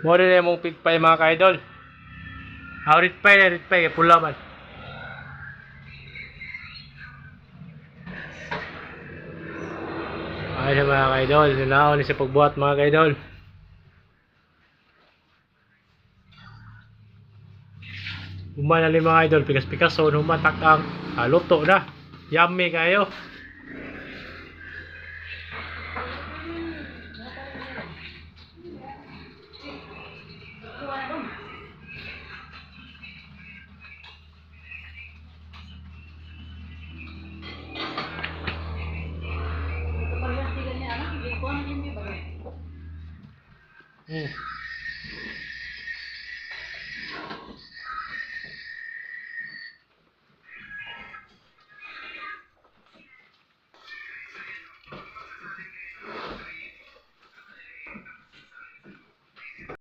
Mo rin yung mong pigpay mga ka-idol. Ah, rit pay na rit pay pula man. Ay sa mga ka-idol, sinaon ni sa pagbuhat mga ka-idol. Human na mga idol, pikas-pikas so humatak ang ah, luto na. Yummy kayo. Hum.